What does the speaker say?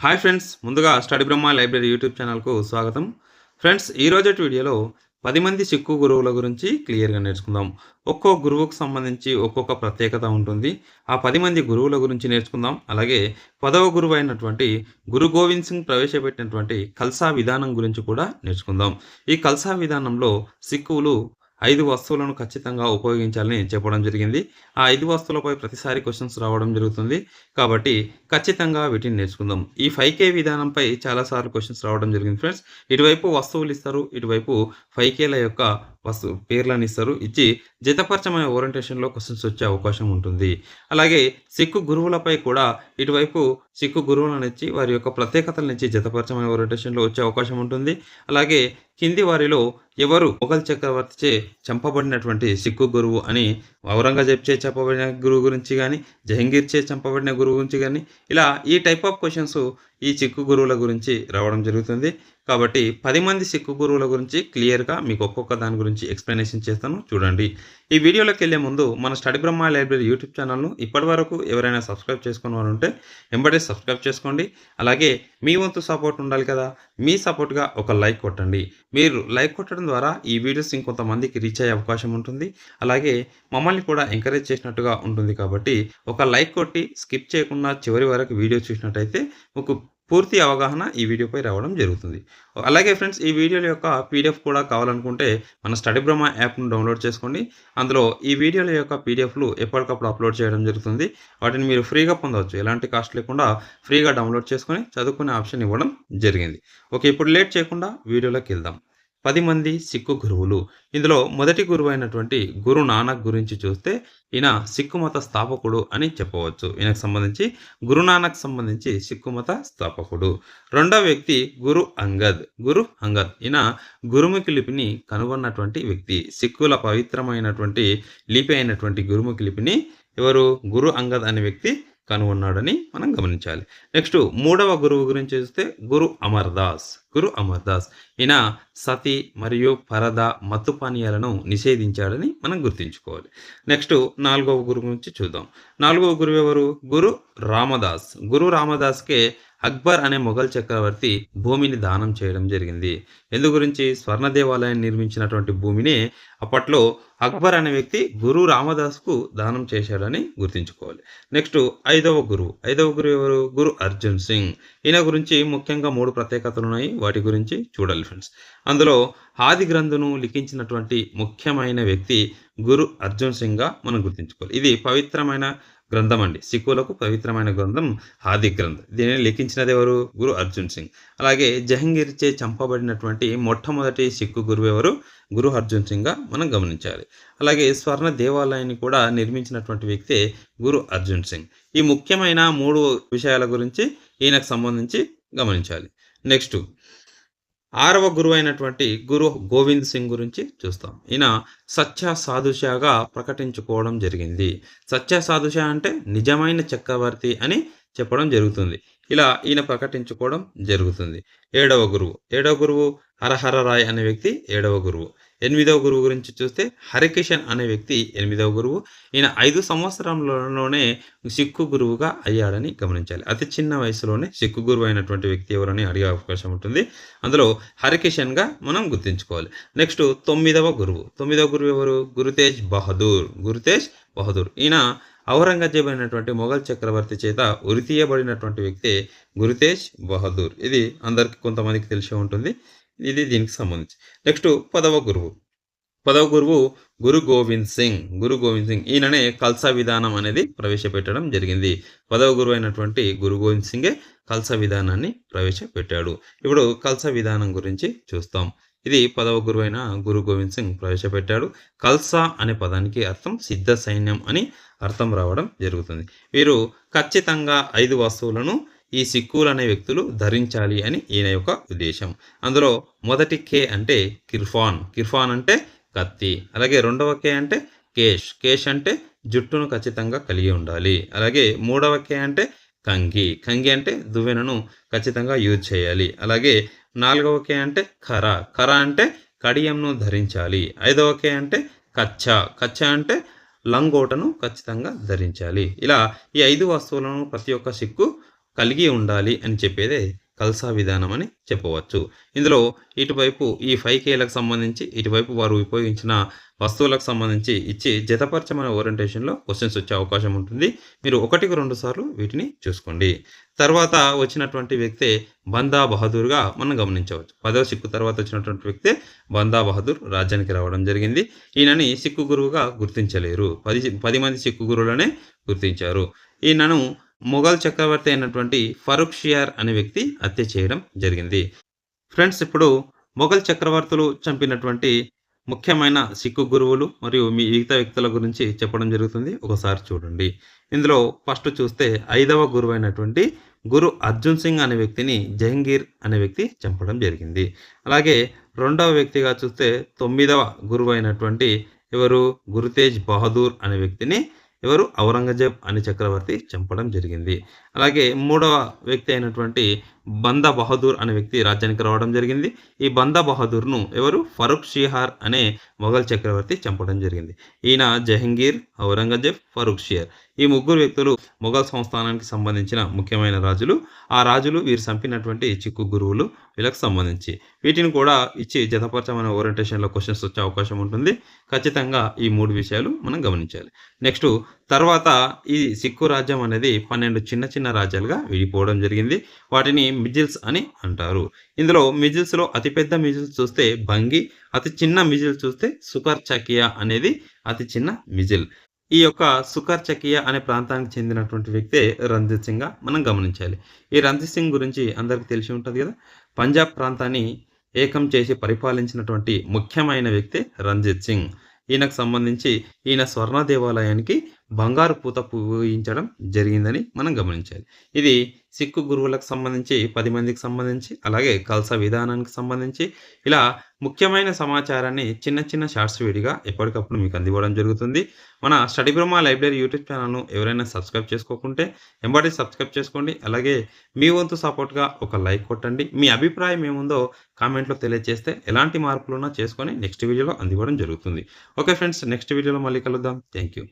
Hi friends ముందుగా study Brahma library YouTube ఛానల్కు స్వాగతం. ఫ్రెండ్స్ ఈ రోజటి వీడియోలో పది మంది సిక్కు గురువుల గురించి క్లియర్గా నేర్చుకుందాం. ఒక్కో గురువుకు సంబంధించి ఒక్కొక్క ప్రత్యేకత ఉంటుంది. ఆ పది మంది గురువుల గురించి నేర్చుకుందాం. అలాగే పదవ గురువు అయినటువంటి గురు గోవింద్ సింగ్ ప్రవేశపెట్టినటువంటి కల్సా విధానం గురించి కూడా నేర్చుకుందాం. ఈ కల్సా విధానంలో సిక్కులు ఐదు వస్తువులను ఖచ్చితంగా ఉపయోగించాలని చెప్పడం జరిగింది. ఆ ఐదు వస్తువులపై ప్రతిసారి క్వశ్చన్స్ రావడం జరుగుతుంది. కాబట్టి ఖచ్చితంగా వీటిని నేర్చుకుందాం. ఈ ఫైవ్ కే విధానంపై చాలాసార్లు క్వశ్చన్స్ రావడం జరిగింది ఫ్రెండ్స్ ఇటువైపు వస్తువులు ఇస్తారు ఇటువైపు ఫైవ్ కేల యొక్క వస్తు పేర్లను ఇస్తారు. ఇచ్చి జతపరచమైన ఓరియంటేషన్లో క్వశ్చన్స్ వచ్చే అవకాశం ఉంటుంది. అలాగే సిక్కు గురువులపై కూడా ఇటువైపు సిక్కు గురువులను ఇచ్చి వారి యొక్క ప్రత్యేకతలను ఇచ్చి జతపరచమైన ఓరియంటేషన్లో వచ్చే అవకాశం ఉంటుంది. అలాగే కింది వారిలో ఎవరు మొఘల్ చక్రవర్తిచే చంపబడినటువంటి సిక్కు గురువు అని ఔరంగజేబ్ చే చంపబడిన గురువు గురించి కానీ జహంగీర్ చే చంపబడిన గురువు గురించి కానీ ఇలా ఈ టైప్ ఆఫ్ క్వశ్చన్స్ ఈ సిక్కు గురువుల గురించి రావడం జరుగుతుంది. కాబట్టి పది మంది సిక్కు గురువుల గురించి క్లియర్గా మీకు ఒక్కొక్క దాని గురించి ఎక్స్ప్లెనేషన్ చేస్తాను. చూడండి. ఈ వీడియోలోకి వెళ్ళే ముందు మన స్టడీ బ్రహ్మ లైబ్రరీ యూట్యూబ్ ఛానల్ను ఇప్పటి వరకు ఎవరైనా సబ్స్క్రైబ్ చేసుకున్న వారు ఉంటే వెంబడే సబ్స్క్రైబ్ చేసుకోండి. అలాగే మీ వంతు సపోర్ట్ ఉండాలి కదా మీ సపోర్ట్గా ఒక లైక్ కొట్టండి. మీరు లైక్ కొట్టడం ద్వారా ఈ వీడియోస్ ఇంకొంతమందికి రీచ్ అయ్యే అవకాశం ఉంటుంది. అలాగే మమ్మల్ని కూడా ఎంకరేజ్ చేసినట్టుగా ఉంటుంది కాబట్టి ఒక లైక్ కొట్టి స్కిప్ చేయకుండా చివరి వరకు వీడియో చూసినట్టయితే మీకు పూర్తి అవగాహన ఈ వీడియోపై రావడం జరుగుతుంది. అలాగే ఫ్రెండ్స్ ఈ వీడియోల యొక్క పీడిఎఫ్ కూడా కావాలనుకుంటే మన స్టడీ బ్రహ్మ యాప్ను డౌన్లోడ్ చేసుకోండి. అందులో ఈ వీడియోల యొక్క పీడిఎఫ్లు ఎప్పటికప్పుడు అప్లోడ్ చేయడం జరుగుతుంది. వాటిని మీరు ఫ్రీగా పొందవచ్చు. ఎలాంటి కాస్ట్ లేకుండా ఫ్రీగా డౌన్లోడ్ చేసుకొని చదువుకునే ఆప్షన్ ఇవ్వడం జరిగింది. ఓకే ఇప్పుడు లేట్ చేయకుండా వీడియోలోకి వెళ్దాం. పది మంది సిక్కు గురువులు. ఇందులో మొదటి గురువు అయినటువంటి గురు నానక్ గురించి చూస్తే ఈయన సిక్కు మత స్థాపకుడు అని చెప్పవచ్చు. ఈయనకు సంబంధించి గురు నానక్ సంబంధించి సిక్కు మత స్థాపకుడు. రెండవ వ్యక్తి గురు అంగద్. గురు అంగద్. ఈయన గురుముఖి లిపిని కనుగొన్నటువంటి వ్యక్తి. సిక్కుల పవిత్రమైనటువంటి లిపి అయినటువంటి గురుముఖి లిపిని ఎవరు? గురు అంగద్ అనే వ్యక్తి కనుగొన్నాడని మనం గమనించాలి. నెక్స్ట్ మూడవ గురువు గురించి చూస్తే గురు అమర్దాస్. గురు అమర్దాస్. ఈయన సతి మరియు పరద మత్తు పానీయాలను నిషేధించాడని మనం గుర్తుంచుకోవాలి. నెక్స్ట్ నాలుగవ గురువు గురించి చూద్దాం. నాలుగవ గురువు ఎవరు? గురు రామదాస్. గురు రామదాస్కే అక్బర్ అనే మొఘల్ చక్రవర్తి భూమిని దానం చేయడం జరిగింది. ఎందు గురించి స్వర్ణ దేవాలయాన్ని నిర్మించినటువంటి భూమిని అప్పట్లో అక్బర్ అనే వ్యక్తి గురు రామదాస్కు దానం చేశాడని గుర్తుంచుకోవాలి. నెక్స్ట్ ఐదవ గురువు. ఐదవ గురువు ఎవరు? గురు అర్జున్ సింగ్. ఈయన గురించి ముఖ్యంగా మూడు ప్రత్యేకతలు ఉన్నాయి. వాటి గురించి చూడాలి ఫ్రెండ్స్ అందులో ఆది గ్రంథును లిఖించినటువంటి ముఖ్యమైన వ్యక్తి గురు అర్జున్ సింగ్గా మనం గుర్తుంచుకోవాలి. ఇది పవిత్రమైన గ్రంథం అండి. సిక్కులకు పవిత్రమైన గ్రంథం ఆది గ్రంథం. దీనిని లిఖించినది ఎవరు? గురు అర్జున్ సింగ్. అలాగే జహంగీర్చే చంపబడినటువంటి మొట్టమొదటి సిక్కు గురువు ఎవరు? గురు అర్జున్ సింగ్గా మనం గమనించాలి. అలాగే స్వర్ణ దేవాలయాన్ని కూడా నిర్మించినటువంటి వ్యక్తే గురు అర్జున్ సింగ్. ఈ ముఖ్యమైన మూడు విషయాల గురించి ఈయనకు సంబంధించి గమనించాలి. నెక్స్ట్ ఆరవ గురువు అయినటువంటి గురు గోవింద్ సింగ్ గురించి చూస్తాం. ఈయన సత్య సాధుషాగా ప్రకటించుకోవడం జరిగింది. సత్య సాధుష అంటే నిజమైన చక్రవర్తి అని చెప్పడం జరుగుతుంది. ఇలా ఈయన ప్రకటించుకోవడం జరుగుతుంది. ఏడవ గురువు. ఏడవ గురువు హరహర రాయ్ అనే వ్యక్తి ఏడవ గురువు. ఎనిమిదవ గురువు గురించి చూస్తే హరికిషన్ అనే వ్యక్తి ఎనిమిదవ గురువు. ఈయన ఐదు సంవత్సరంలోనే సిక్కు గురువుగా అయ్యాడని గమనించాలి. అతి చిన్న వయసులోనే సిక్కు గురువు అయినటువంటి వ్యక్తి ఎవరని అడిగే అవకాశం ఉంటుంది. అందులో హరికిషన్గా మనం గుర్తుంచుకోవాలి. నెక్స్ట్ తొమ్మిదవ గురువు. తొమ్మిదవ గురువు ఎవరు? గురుతేజ్ బహదూర్. గురుతేజ్ బహదూర్. ఈయన ఔరంగజేబు అయినటువంటి మొఘల్ చక్రవర్తి చేత ఉరితీయబడినటువంటి వ్యక్తి గురుతేజ్ బహదూర్. ఇది అందరికి కొంతమందికి తెలిసి ఉంటుంది. ఇది దీనికి సంబంధించి. నెక్స్ట్ పదవ గురువు. పదవ గురువు గురు గోవింద్ సింగ్. గురు గోవింద్ సింగ్. ఈయననే కల్సా విధానం అనేది ప్రవేశపెట్టడం జరిగింది. పదవ గురువు అయినటువంటి గురు గోవింద్ సింగే కల్సా విధానాన్ని ప్రవేశపెట్టాడు. ఇప్పుడు కల్సా విధానం గురించి చూస్తాం. ఇది పదవ గురువైన గురు గోవింద్ సింగ్ ప్రవేశపెట్టాడు. కల్సా అనే పదానికి అర్థం సిద్ధ సైన్యం అని అర్థం రావడం జరుగుతుంది. వీరు ఖచ్చితంగా ఐదు వస్తువులను ఈ సిక్కులు అనే వ్యక్తులు ధరించాలి అని ఈయన యొక్క ఉద్దేశం. అందులో మొదటి కే అంటే కిర్ఫాన్. కిర్ఫాన్ అంటే కత్తి. అలాగే రెండవ కే అంటే కేష్. కేష్ అంటే జుట్టును ఖచ్చితంగా కలిగి ఉండాలి. అలాగే మూడవ కే అంటే కంగి. కంగి అంటే దువ్వెనను ఖచ్చితంగా యూజ్ చేయాలి. అలాగే నాలుగవ కే అంటే ఖర. ఖర అంటే కడియంను ధరించాలి. ఐదవ కే అంటే కచ్చ. కచ్చ అంటే లంగోటను ఖచ్చితంగా ధరించాలి. ఇలా ఈ ఐదు వస్తువులను ప్రతి ఒక్క సిక్కు కలిగి ఉండాలి అని చెప్పేదే కల్సా విధానం అని చెప్పవచ్చు. ఇందులో ఇటువైపు ఈ ఫైవ్ కేలకు సంబంధించి ఇటువైపు వారు ఉపయోగించిన వస్తువులకు సంబంధించి ఇచ్చి జతపరచమైన ఓరియంటేషన్లో క్వశ్చన్స్ వచ్చే అవకాశం ఉంటుంది. మీరు ఒకటికి రెండు సార్లు వీటిని చూసుకోండి. తర్వాత వచ్చినటువంటి వ్యక్తే బందా బహదూర్గా మనం గమనించవచ్చు. పదవ సిక్కు తర్వాత వచ్చినటువంటి వ్యక్తే బందా బహదూర్ రాజ్యానికి రావడం జరిగింది. ఈయనని సిక్కు గురువుగా గుర్తించలేరు. పది పది మంది సిక్కు గురువులనే గుర్తించారు. ఈయనను మొఘల్ చక్రవర్తి అయినటువంటి ఫరూక్ షియార్ అనే వ్యక్తి హత్య చేయడం జరిగింది. ఫ్రెండ్స్ ఇప్పుడు మొఘల్ చక్రవర్తులు చంపినటువంటి ముఖ్యమైన సిక్కు గురువులు మరియు మీ మిగతా వ్యక్తుల గురించి చెప్పడం జరుగుతుంది. ఒకసారి చూడండి. ఇందులో ఫస్ట్ చూస్తే ఐదవ గురువు అయినటువంటి గురు అర్జున్ సింగ్ అనే వ్యక్తిని జహంగీర్ అనే వ్యక్తి చంపడం జరిగింది. అలాగే రెండవ వ్యక్తిగా చూస్తే తొమ్మిదవ గురువు అయినటువంటి ఎవరు? గురుతేజ్ బహదూర్ అనే వ్యక్తిని ఎవరు? ఔరంగజేబ్ అనే చక్రవర్తి చంపడం జరిగింది. అలాగే మూడవ వ్యక్తి అయినటువంటి బందా బహదూర్ అనే వ్యక్తి రాజ్యానికి రావడం జరిగింది. ఈ బందా బహదూర్ను ఎవరు? ఫరూక్ షిహార్ అనే మొఘల్ చక్రవర్తి చంపడం జరిగింది. ఈయన జహంగీర్ ఔరంగజేబ్ ఫరూక్ షియర్ ఈ ముగ్గురు వ్యక్తులు మొఘల్ సంస్థానానికి సంబంధించిన ముఖ్యమైన రాజులు. ఆ రాజులు వీరు చంపినటువంటి చిక్కు గురువులు వీళ్ళకి సంబంధించి. వీటిని కూడా ఇచ్చి జతపరచమైన ఓరియంటేషన్లో క్వశ్చన్స్ వచ్చే అవకాశం ఉంటుంది. ఖచ్చితంగా ఈ మూడు విషయాలు మనం గమనించాలి. నెక్స్ట్ తర్వాత ఈ సిక్కు రాజ్యం అనేది పన్నెండు చిన్న చిన్న రాజ్యాలుగా విడిపోవడం జరిగింది. వాటిని మిజిల్స్ అని అంటారు. ఇందులో మిజిల్స్లో అతిపెద్ద మిజిల్స్ చూస్తే బంగి అతి చిన్న మిజిల్ చూస్తే సుకర్ చకియా అనేది అతి చిన్న మిజిల్. ఈ యొక్క సుకర్ చకియా అనే ప్రాంతానికి చెందినటువంటి వ్యక్తే రంజిత్ సింగ్గా మనం గమనించాలి. ఈ రంజిత్ సింగ్ గురించి అందరికీ తెలిసి ఉంటుంది కదా? పంజాబ్ ప్రాంతాన్ని ఏకం చేసి పరిపాలించినటువంటి ముఖ్యమైన వ్యక్తి రంజిత్ సింగ్. ఈయనకు సంబంధించి ఈయన స్వర్ణ దేవాలయానికి బంగారు పూత పూయించడం జరిగిందని మనం గమనించాలి. ఇది సిక్కు గురువులకు సంబంధించి పది మందికి సంబంధించి అలాగే కల్స విధానానికి సంబంధించి ఇలా ముఖ్యమైన సమాచారాన్ని చిన్న చిన్న షార్ట్స్ వీడిగా ఎప్పటికప్పుడు మీకు అందివ్వడం జరుగుతుంది. మన స్టడీ బ్రహ్మ లైబ్రరీ యూట్యూబ్ ఛానల్ను ఎవరైనా సబ్స్క్రైబ్ చేసుకోకుంటే ఎంబడి సబ్స్క్రైబ్ చేసుకోండి. అలాగే మీ వంతు సపోర్ట్గా ఒక లైక్ కొట్టండి. మీ అభిప్రాయం ఏముందో కామెంట్లో తెలియజేస్తే ఎలాంటి మార్పులున్నా చేసుకొని నెక్స్ట్ వీడియోలో అందివ్వడం జరుగుతుంది. ఓకే ఫ్రెండ్స్ నెక్స్ట్ వీడియోలో మళ్ళీ కలుద్దాం. Thank you.